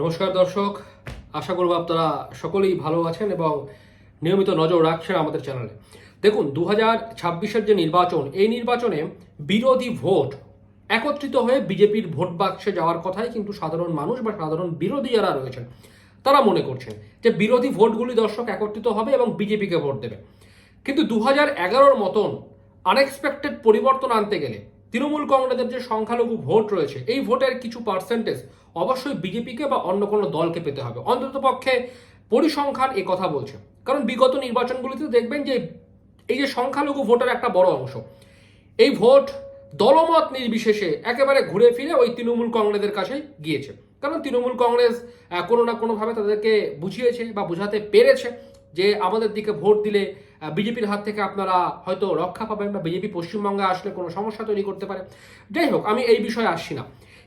নমস্কার দর্শক, আশা করব আপনারা সকলেই ভালো আছেন এবং নিয়মিত নজর রাখছেন আমাদের চ্যানেলে। দেখুন দু হাজার ছাব্বিশের যে নির্বাচন, এই নির্বাচনে বিরোধী ভোট, একত্রিত হয়ে বিজেপির ভোট বাক্সে যাওয়ার কথাই কিন্তু সাধারণ মানুষ বা সাধারণ বিরোধী যারা রয়েছেন, তারা মনে করছেন যে বিরোধী ভোটগুলি দর্শক একত্রিত হবে এবং বিজেপিকে ভোট দেবে। কিন্তু দু হাজার এগারোর মতন আনএক্সপেক্টেড পরিবর্তন আনতে গেলে তৃণমূল কংগ্রেসের যে সংখ্যালঘু ভোট রয়েছে, এই ভোটের কিছু পার্সেন্টেজ অবশ্যই বিজেপিকে বা অন্য কোনো দলকে পেতে হবে। অন্তত পক্ষে পরিসংখ্যান এ কথা বলছে। কারণ বিগত নির্বাচনগুলিতে দেখবেন যে এই যে সংখ্যালঘু ভোটের একটা বড় অংশ, এই ভোট দলমত নির্বিশেষে একেবারে ঘুরে ফিরে ওই তৃণমূল কংগ্রেসের কাছে গিয়েছে। কারণ তৃণমূল কংগ্রেস কোনো না কোনোভাবে তাদেরকে বুঝিয়েছে বা বোঝাতে পেরেছে যে আমাদের দিকে ভোট দিলে বিজেপির হাত থেকে আপনারা হয়তো রক্ষা পাবেন বা বিজেপি পশ্চিমবঙ্গে আসলে কোনো সমস্যা তৈরি করতে পারে। যাই হোক, আমি এই বিষয়ে আসছি না।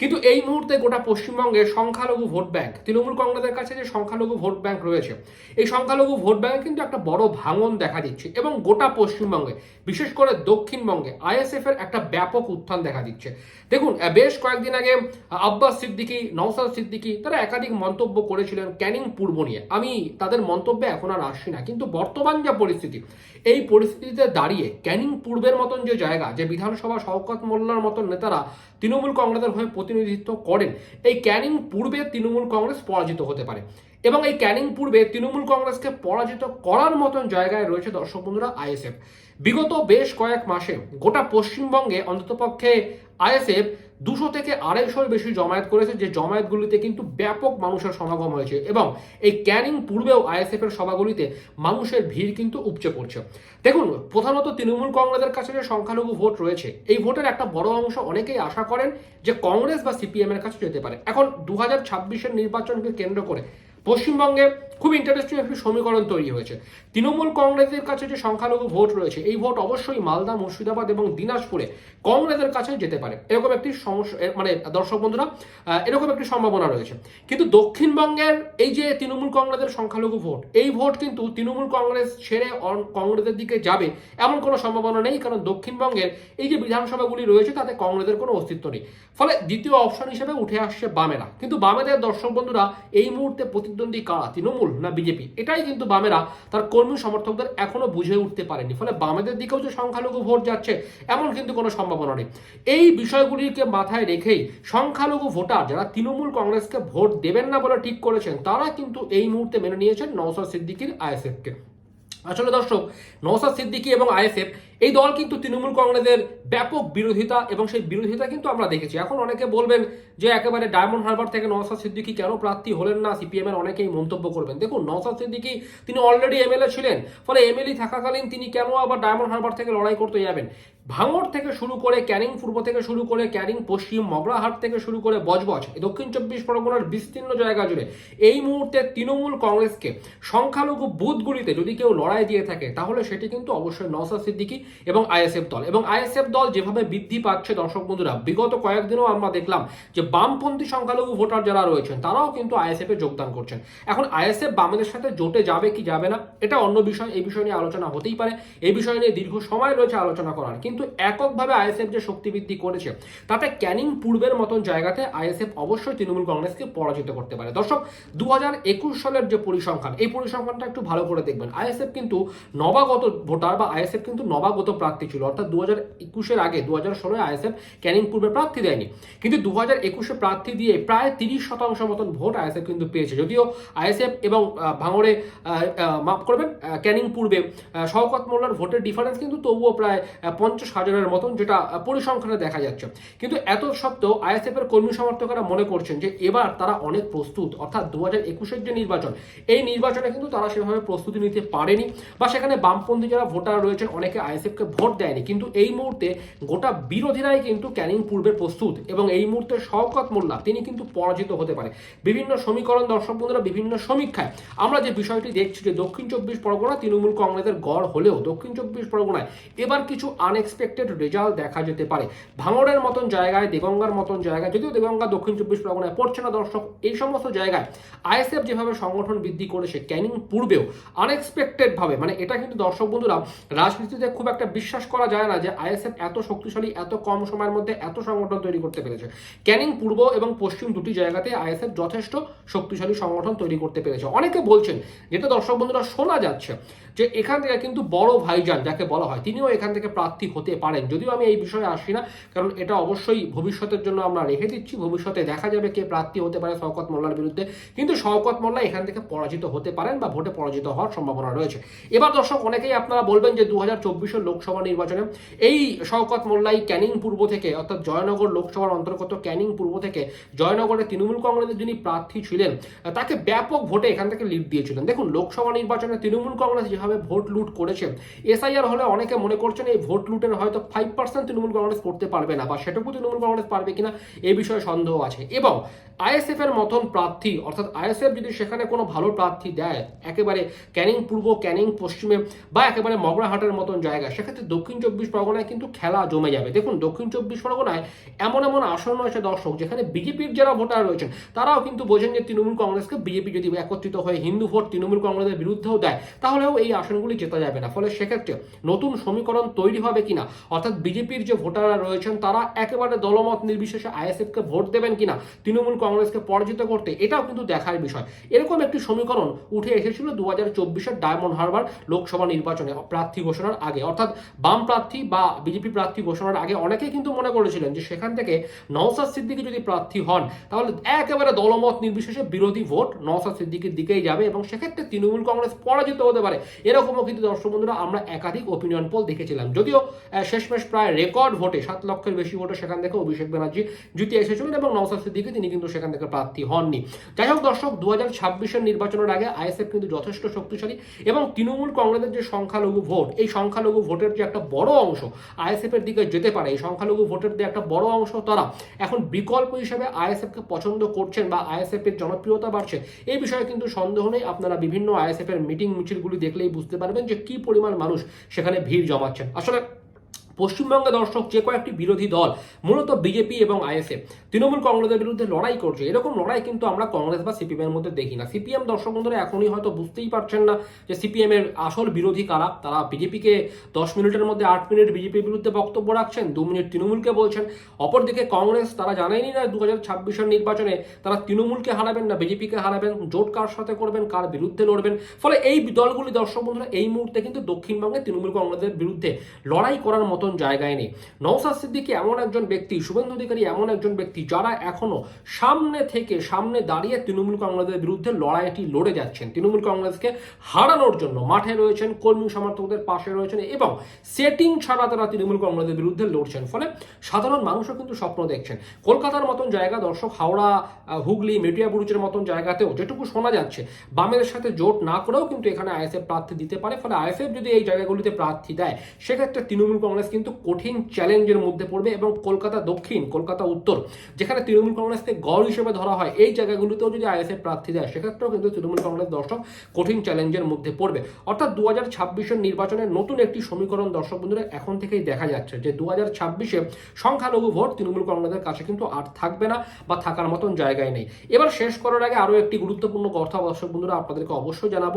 কিন্তু এই মুহূর্তে গোটা পশ্চিমবঙ্গে সংখ্যালঘু ভোট ব্যাংক, তৃণমূল কংগ্রেসের কাছে যে সংখ্যালঘু ভোট ব্যাংক রয়েছে, এই সংখ্যালঘু ভোট ব্যাংক কিন্তু একটা বড় ভাঙন দেখা দিচ্ছে এবং গোটা পশ্চিমবঙ্গে, বিশেষ করে দক্ষিণবঙ্গে, আইএসএফ এর একটা ব্যাপক উত্থান দেখা দিচ্ছে। দেখুন বেশ কয়েকদিন আগে আব্বাস সিদ্দিকী নওসাদ সিদ্দিকি, তারা একাধিক মন্তব্য করেছিলেন ক্যানিং পূর্ব নিয়ে। আমি তাদের মন্তব্যে এখন আর আসছি না, কিন্তু বর্তমান যা পরিস্থিতি, এই পরিস্থিতিতে দাঁড়িয়ে ক্যানিং পূর্বের মতন যে জায়গা, যে বিধানসভা শওকত মোল্লার মতন নেতারা তৃণমূল কংগ্রেসের হয়ে প্রতিনিধিত্ব করেন। এই ক্যানিং পূর্বে তৃণমূল কংগ্রেস পরাজিত হতে পারে এবং এই ক্যানিং পূর্বে তৃণমূল কংগ্রেসকে পরাজিত করার মতন জায়গায় রয়েছে দর্শক বন্ধুরা আইএসএফ। বিগত বেশ কয়েক মাসে গোটা পশ্চিমবঙ্গে অন্ততপক্ষে আইএসএফ দুশো থেকে আড়াইশোর বেশি জমায়েত করেছে, যে জমায়েতগুলিতে কিন্তু ব্যাপক মানুষের সমাগম হয়েছে এবং এই ক্যানিং পূর্বেও আইএসএফ এর সভাগুলিতে মানুষের ভিড় কিন্তু উপচে পড়ছে। দেখুন, প্রধানত তৃণমূল কংগ্রেসের কাছে যে সংখ্যালঘু ভোট রয়েছে, এই ভোটের একটা বড় অংশ অনেকেই আশা করেন যে কংগ্রেস বা সিপিএম এর কাছে যেতে পারে। এখন দু হাজার ছাব্বিশের নির্বাচনকে কেন্দ্র করে পশ্চিমবঙ্গে খুব ইন্টারেস্টিং একটি সমীকরণ তৈরি হয়েছে। তৃণমূল কংগ্রেসের কাছে যে সংখ্যালঘু ভোট রয়েছে, এই ভোট অবশ্যই মালদা, মুর্শিদাবাদ এবং দিনাজপুরে কংগ্রেসের কাছে যেতে পারে। এরকম একটি সমস্যা মানে দর্শক বন্ধুরা এরকম একটি সম্ভাবনা রয়েছে। কিন্তু দক্ষিণবঙ্গের এই যে তৃণমূল কংগ্রেসের সংখ্যালঘু ভোট, এই ভোট কিন্তু তৃণমূল কংগ্রেস ছেড়ে কংগ্রেসের দিকে যাবে এমন কোনো সম্ভাবনা নেই, কারণ দক্ষিণবঙ্গের এই যে বিধানসভাগুলি রয়েছে, তাতে কংগ্রেসের কোনো অস্তিত্ব নেই। ফলে দ্বিতীয় অপশন হিসেবে উঠে আসছে বামেরা। কিন্তু বামেদের দর্শক বন্ধুরা, এই মুহূর্তে প্রতিদ্বন্দ্বী কারা? তৃণমূল না বিজেপি? এটাই কিন্তু বামেরা তার কর্মী সমর্থকদের এখনও বুঝে উঠতে পারেনি। ফলে বামেদের দিকেও যে সংখ্যালঘু ভোট যাচ্ছে, এমন কিন্তু কোনো সম্ভাবনা নেই। এই বিষয়গুলিকে মাথায় রেখেই সংখ্যালঘু ভোটার যারা তৃণমূল কংগ্রেসকে ভোট দেবেন না বলে ঠিক করেছেন, তারা কিন্তু এই মুহূর্তে মেনে নিয়েছেন নওসাদ সিদ্দিকির আইএসএফকে। আসলে দর্শক নওসাদ সিদ্দিকী এবং আইএসএফ, এই দল কিন্তু তৃণমূল কংগ্রেসের ব্যাপক বিরোধিতা এবং সেই বিরোধিতা কিন্তু আমরা দেখেছি। এখন অনেকে বলবেন যে একেবারে ডায়মন্ড হারবার থেকে নওসাদ সিদ্দিকী কেন প্রার্থী হলেন না? সিপিএম এর অনেকেই মন্তব্য করবেন। দেখুন নওসাদ সিদ্দিকী, তিনি অলরেডি এমএলএ ছিলেন, ফলে এমএলএ থাকাকালীন তিনি কেন আবার ডায়মন্ড হারবার থেকে লড়াই করতে যাবেন? ভাঙড় থেকে শুরু করে ক্যানিং পূর্ব থেকে শুরু করে ক্যানিং, পশ্চিম মগরাহাট থেকে শুরু করে বজবজ দক্ষিণ চব্বিশ পরগনার বিস্তীর্ণ জায়গা জুড়ে, এই মুহূর্তে তৃণমূল কংগ্রেসকে সংখ্যালঘু বুথগুলিতে যদি কেউ লড়াই দিয়ে থাকে, তাহলে সেটি কিন্তু অবশ্যই নওসাদ সিদ্দিকী এবং আইএসএফ দল। এবং আইএসএফ দল যেভাবে বৃদ্ধি পাচ্ছে দর্শক বন্ধুরা, বিগত কয়েকদিনও আমরা দেখলাম যে বামপন্থী সংখ্যালঘু ভোটার যারা রয়েছেন, তারাও কিন্তু আইএসএফ যোগদান করছেন। এখন আইএসএফ বামেদের সাথে জোটে যাবে কি যাবে না, এটা অন্য বিষয়, এই বিষয় নিয়ে আলোচনা হতেই পারে। এই বিষয় নিয়ে দীর্ঘ সময় রয়েছে আলোচনা করার, কিন্তু এককভাবে আইএসএফ যে শক্তি বৃদ্ধি করেছে, তাতে ক্যানিং পূর্বের মতন জায়গাতে আইএসএফ অবশ্যই তৃণমূল কংগ্রেসকে পরাজিত করতে পারে। দর্শক দু হাজার একুশ সালের যে পরিসংখ্যান, এই পরিসংখ্যানটা একটু ভালো করে দেখবেন। আইএসএফ কিন্তু নবাগত ভোটার বা আইএসএফ কিন্তু নবাগত প্রার্থী ছিল, অর্থাৎ দু হাজার একুশ একুশের আগে দু হাজার ষোলোয় আইএসএফ ক্যানিং পূর্বে প্রার্থী দেয়নি। কিন্তু দু হাজার একুশে প্রার্থী দিয়ে প্রায় তিরিশ শতাংশ মতন ভোট আইএসএফ কিন্তু পেয়েছে। যদিও আইএসএফ এবং ভাঙড়ে মাফ করবেন ক্যানিং পূর্বে শওকত মোল্লার ভোটের ডিফারেন্স কিন্তু তবুও প্রায় পঞ্চাশ হাজারের মতন যেটা পরিসংখ্যানে দেখা যাচ্ছে। কিন্তু এত সত্ত্বেও আইএসএফ এর কর্মী সমর্থকরা মনে করছেন যে এবার তারা অনেক প্রস্তুত। অর্থাৎ দু হাজার একুশের যে নির্বাচন, এই নির্বাচনে কিন্তু তারা সেভাবে প্রস্তুতি নিতে পারেনি বা সেখানে বামপন্থী যারা ভোটার রয়েছেন, অনেকে আইএসএফকে ভোট দেয়নি। কিন্তু এই মুহূর্তে গোটা বিরোধীরাই কিন্তু ক্যানিং পূর্বে প্রস্তুত এবং এই মুহূর্তে শওকত মোল্লা, তিনি কিন্তু পরাজিত হতে পারে। বিভিন্ন সমীকরণ দর্শক বন্ধুরা, বিভিন্ন সমীক্ষায় আমরা যে বিষয়টি দেখছি যে দক্ষিণ চব্বিশ পরগনা তৃণমূল কংগ্রেসের গড় হলেও দক্ষিণ চব্বিশ পরগনায় এবার কিছু আনএক্সপেক্টেড রেজাল্ট দেখা যেতে পারে। ভাঙড়ের মতন জায়গায়, দেগঙ্গার মতন জায়গায়, যদিও দেগঙ্গা দক্ষিণ চব্বিশ পরগনায় পড়ছে না দর্শক, এই সমস্ত জায়গায় আইএসএফ যেভাবে সংগঠন বৃদ্ধি করেছে ক্যানিং পূর্বেও আনএক্সপেক্টেড ভাবে মানে এটা কিন্তু দর্শক বন্ধুরা, রাজনীতিতে খুব একটা বিশ্বাস করা যায় না যে আইএসএফ এত শক্তিশালী, এত কম সময়ের মধ্যে এত সংগঠন তৈরি করতে পেরেছে। ক্যানিং পূর্ব এবং পশ্চিম দুটি জায়গাতে আইএসএফ যথেষ্ট শক্তিশালী সংগঠন তৈরি করতে পেরেছে। অনেকে বলছেন যেটা দর্শক বন্ধুরা, শোনা যাচ্ছে। যে এখান থেকে কিন্তু বড় ভাইজান যাকে বলা হয়, তিনিও এখান থেকে প্রার্থী হতে পারেন। যদিও আমি এই বিষয়ে আসি না, কারণ এটা অবশ্যই ভবিষ্যতের জন্য আমরা রেখে দিচ্ছি। ভবিষ্যতে দেখা যাবে কে প্রার্থী হতে পারে শওকত মোল্লার বিরুদ্ধে। কিন্তু শওকত মোল্লা এখান থেকে পরাজিত হতে পারেন বা ভোটে পরাজিত হওয়ার সম্ভাবনা রয়েছে। এবার দর্শক, অনেকেই আপনারা বলবেন যে দু হাজার লোকসভা নির্বাচনে এই শওকত মোল্লাই ক্যানিং পূর্ব থেকে, অর্থাৎ জয়নগর লোকসভার অন্তর্গত ক্যানিং পূর্ব থেকে জয়নগরে তৃণমূল কংগ্রেসের যিনি প্রার্থী ছিলেন, তাকে ব্যাপক ভোটে এখান থেকে লিড দিয়েছিলেন। দেখুন, লোকসভা নির্বাচনে তৃণমূল কংগ্রেস যেভাবে ভোট লুট করেছে। এসআইআর হলে অনেকে মনে করছেন এই ভোট লুটের হয়তো ফাইভ পার্সেন্ট তৃণমূল কংগ্রেস করতে পারবে না, বা সেটুকু তৃণমূল কংগ্রেস পারবে কিনা এই বিষয়ে সন্দেহ আছে। এবং আইএসএফ এর মতন প্রার্থী, অর্থাৎ আইএসএফ যদি সেখানে কোনো ভালো প্রার্থী দেয়, একেবারে ক্যানিং পূর্ব, ক্যানিং পশ্চিমে, বা একেবারে মগরাহাটের মতন জায়গা সেক্ষেত্রে দক্ষিণ চব্বিশ পরগনায় কিন্তু খেলা জমে যাবে। দেখুন, দক্ষিণ চব্বিশ পরগনায় এমন এমন আসন রয়েছে দর্শক, যেখানে বিজেপির যারা ভোটার রয়েছেন, তারাও কিন্তু বোঝেন যে তৃণমূল কংগ্রেসকে বিজেপি যদি একত্রিত হয়ে হিন্দু ভোট তৃণমূল কংগ্রেসের বিরুদ্ধেও দেয়, তাহলেও এই আসনগুলি জেতা যাবে না। ফলে সেক্ষেত্রে নতুন সমীকরণ তৈরি হবে কিনা, অর্থাৎ বিজেপির যে ভোটাররা রয়েছেন, তারা একেবারে দলমত নির্বিশেষে আইএসএফকে ভোট দেবেন কিনা, তৃণমূল কংগ্রেসকে পরাজিত করতে, এটাও কিন্তু দেখার বিষয়। এরকম একটি সমীকরণ উঠে এসেছিল দু হাজার চব্বিশের ডায়মন্ড হারবার লোকসভা নির্বাচনে প্রার্থী ঘোষণার আগে। অর্থাৎ বাম প্রার্থী বা বিজেপি প্রার্থী ঘোষণার আগে অনেকেই কিন্তু মনে করেছিলেন যে সেখান থেকে নওসাদ সিদ্দিকি যদি প্রার্থী হন, তাহলে একেবারে দলমত নির্বিশেষে বিরোধী ভোট নওসাদ সিদ্দিকির দিকেই যাবে এবং সেক্ষেত্রে তৃণমূল কংগ্রেস পরাজিত হতে পারে। এরকমও কিন্তু দর্শক বন্ধুরা আমরা একাধিক ওপিনিয়ন পোল দেখেছিলাম। যদিও শেষমেশ প্রায় রেকর্ড ভোটে, সাত লক্ষের বেশি ভোটে সেখান থেকে অভিষেক ব্যানার্জি জিতে এসেছিলেন এবং নওসাদ সিদ্দিকি তিনি কিন্তু সেখান থেকে প্রার্থী হননি। যাই হোক দর্শক দু হাজার ছাব্বিশের নির্বাচনের আগে আইএসএফ কিন্তু যথেষ্ট শক্তিশালী এবং তৃণমূল কংগ্রেসের যে সংখ্যালঘু ভোট, এই সংখ্যালঘু ভোটের যে একটা বড় অংশ আইএসএফ এর দিকে যেতে পারে, এই সংখ্যালঘু ভোটের যে একটা বড় অংশ তারা এখন বিকল্প হিসেবে আইএসএফ কে পছন্দ করছেন বা আইএসএফ এর জনপ্রিয়তা বাড়ছে এই বিষয়ে কিন্তু সন্দেহ নেই। আপনারা বিভিন্ন আইএসএফ এর মিটিং মিছিলগুলি দেখলেই বুঝতে পারবেন যে কি পরিমাণ মানুষ সেখানে ভিড় জমাচ্ছেন। আসলে পশ্চিমবঙ্গে দর্শক যে কয়েকটি বিরোধী দল, মূলত বিজেপি এবং আইএসএফ, তৃণমূল কংগ্রেসের বিরুদ্ধে লড়াই করছে। এরকম লড়াই কিন্তু আমরা কংগ্রেস বা সিপিএম এর মধ্যে দেখি না। সিপিএম দর্শক বন্ধুরা, এখনই হয়তো বুঝতেই পারছেন না যে সিপিএম এর আসল বিরোধী কারা। তারা বিজেপিকে দশ মিনিটের মধ্যে আট মিনিট বিজেপির বিরুদ্ধে বক্তব্য রাখছেন, দু মিনিট তৃণমূলকে বলছেন। অপরদিকে কংগ্রেস, তারা জানেনি না দু হাজার ছাব্বিশের নির্বাচনে তারা তৃণমূলকে হারাবেন না, বিজেপিকে হারাবেন। জোট কার সাথে করবেন, কার বিরুদ্ধে লড়বেন? ফলে এই দলগুলি দর্শক বন্ধুরা, এই মুহূর্তে কিন্তু দক্ষিণবঙ্গে তৃণমূল কংগ্রেসের বিরুদ্ধে লড়াই করার মতন জায়গায় নেই। নৌসাদ সিদ্দিকি এমন একজন ব্যক্তি, শুভেন্দু অধিকারী এমন একজন ব্যক্তি যারা এখনও সামনে থেকে সামনে দাঁড়িয়ে তৃণমূল কংগ্রেসের বিরুদ্ধে লড়াইটি লড়ে যাচ্ছেন। তৃণমূল কংগ্রেসকে হারানোর জন্য মাঠে রয়েছেন, কর্মী সমর্থকদের পাশে রয়েছেন এবং সেটিং ছাড়া তারা তৃণমূল কংগ্রেসের বিরুদ্ধে লড়ছেন। ফলে সাধারণ মানুষও কিন্তু স্বপ্ন দেখছেন। কলকাতার মতন জায়গা, দর্শক, হাওড়া হুগলি মেটিয়াবুরুজের মতন জায়গাতেও যেটুকু শোনা যাচ্ছে বামের সাথে জোট না করেও কিন্তু এখানে আইএসএফ প্রার্থী দিতে পারে। ফলে আইএসএফ যদি এই জায়গাগুলিতে প্রার্থী দেয়, সেক্ষেত্রে তৃণমূল কংগ্রেস কিন্তু কঠিন চ্যালেঞ্জের মধ্যে পড়বে এবং কলকাতা দক্ষিণ, কলকাতা উত্তর, যেখানে তৃণমূল কংগ্রেসকে গড় হিসেবে ধরা হয়, এই জায়গাগুলিতেও যদি আইএসএফ প্রার্থী দেয় সেক্ষেত্রেও কিন্তু তৃণমূল কংগ্রেস দর্শক কঠিন চ্যালেঞ্জের মধ্যে পড়বে। অর্থাৎ দু হাজার ছাব্বিশের নির্বাচনে নতুন একটি সমীকরণ, দর্শক বন্ধুরা, এখন থেকেই দেখা যাচ্ছে যে দু হাজার ছাব্বিশে সংখ্যালঘু ভোট তৃণমূল কংগ্রেসের কাছে কিন্তু আর থাকবে না বা থাকার মতন জায়গায় নেই। এবার শেষ করার আগে আরও একটি গুরুত্বপূর্ণ কথা, দর্শক বন্ধুরা, আপনাদেরকে অবশ্যই জানাব।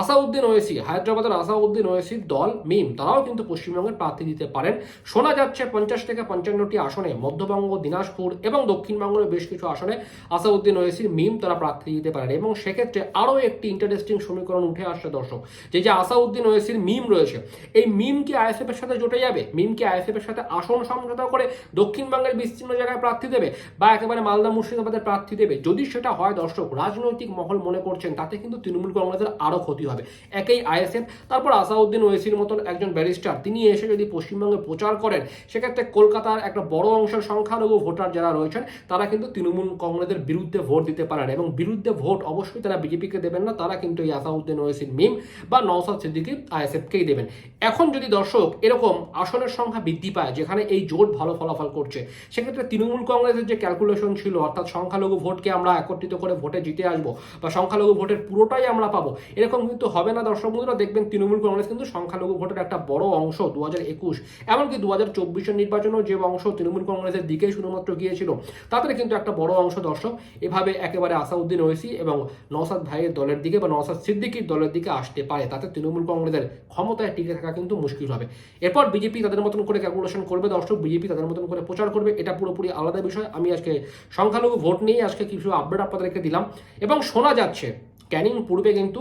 আসাউদ্দিন ওয়েসি, হায়দ্রাবাদের আসাউদ্দিন ওয়েসির দল মিম, তারাও কিন্তু পশ্চিমবঙ্গের প্রার্থী দিতে পারেন। শোনা যাচ্ছে পঞ্চাশ থেকে পঞ্চান্নটি আসনে, মধ্যবঙ্গ, দিনাজপুর এবং দক্ষিণবঙ্গের বেশ কিছু আসনে আসাউদ্দিন ওয়েসির মিম তারা প্রার্থী দিতে পারেন এবং সেক্ষেত্রে আরও একটি ইন্টারেস্টিং সমীকরণ উঠে আসছে দর্শক, যে যে আসাউদ্দিন ওয়েসির মিম রয়েছে, এই মিম কি আইএসএফ এর সাথে জোটে যাবে? মিম কি আইএসএফ এর সাথে আসন সমঝোতা করে দক্ষিণবঙ্গের বিস্তীর্ণ জায়গায় প্রার্থী দেবে বা একেবারে মালদা মুর্শিদাবাদের প্রার্থী দেবে? যদি সেটা হয় দর্শক, রাজনৈতিক মহল মনে করছেন, তাতে কিন্তু তৃণমূল কংগ্রেসের আরও ক্ষতি হবে। একেই আইএসএফ, তারপর আসাউদ্দিন ওয়েসির মতন একজন ব্যারিস্টার, তিনি এসে যদি পশ্চিমবঙ্গে প্রচার করেন। সেক্ষেত্রে কলকাতার একটা বড় অংশের সংখ্যালঘু ভোটার যারা রয়েছেন, তারা কিন্তু তৃণমূল কংগ্রেসের বিরুদ্ধে ভোট দিতে পারেন এবং বিরুদ্ধে ভোট অবশ্যই তারা বিজেপিকে দেবেন না, তারা কিন্তু এই আসাউদ্দিন ওয়েসির মিম বা নওসাদ সিদ্দিকি আইএসএফকেই দেবেন। এখন যদি দর্শক এরকম আসনের সংখ্যা বৃদ্ধি পায়, যেখানে এই জোট ভালো ফলাফল করছে, সেক্ষেত্রে তৃণমূল কংগ্রেসের যে ক্যালকুলেশন ছিল, অর্থাৎ সংখ্যালঘু ভোটকে আমরা একত্রিত করে ভোটে জিতে আসব বা সংখ্যালঘু ভোটের পুরোটাই আমরা পাবো, এরকম কিন্তু হবে না দর্শক বন্ধুরা। দেখবেন তৃণমূল কংগ্রেস কিন্তু সংখ্যালঘু ভোটের একটা বড় অংশ দু হাজার একুশ এমনকি দু হাজার চব্বিশের নির্বাচনেও যে অংশ তৃণমূল কংগ্রেসের দিকেই শুধুমাত্র গিয়েছিল তাদের কিন্তু একটা বড় অংশ দর্শক এভাবে একেবারে আসাউদ্দিন ওয়েসি এবং নওসাদ ভাইয়ের দলের দিকে বা নওসাদ সিদ্দিকির দলের দিকে আসতে পারে। তাতে তৃণমূল কংগ্রেসের ক্ষমতায় টিকে থাকা কিন্তু মুশকিল হবে। এরপর বিজেপি তাদের মতন করে ক্যালকুলেশন করবে দর্শক, বিজেপি তাদের মতন করে প্রচার করবে, এটা পুরোপুরি আলাদা বিষয়। আমি আজকে সংখ্যালঘু ভোট নিয়ে আজকে কিছু আপডেট আপনাদেরকে দিলাম। এবং শোনা যাচ্ছে, ক্যানিং পূর্বে কিন্তু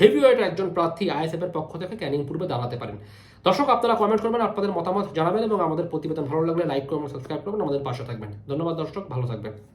হেভিওয়েট একজন প্রার্থী আইএসএফ এর পক্ষ থেকে ক্যানিং পূর্বে দাঁড়াতে পারেন। দর্শক, আপনারা কমেন্ট করবেন, আপনাদের মতামত জানাবেন এবং আমাদের প্রতিবেদন ভালো লাগলে লাইক করবেন সাবস্ক্রাইব করবেন, আমাদের পাশে থাকবেন। ধন্যবাদ দর্শক, ভালো থাকবেন।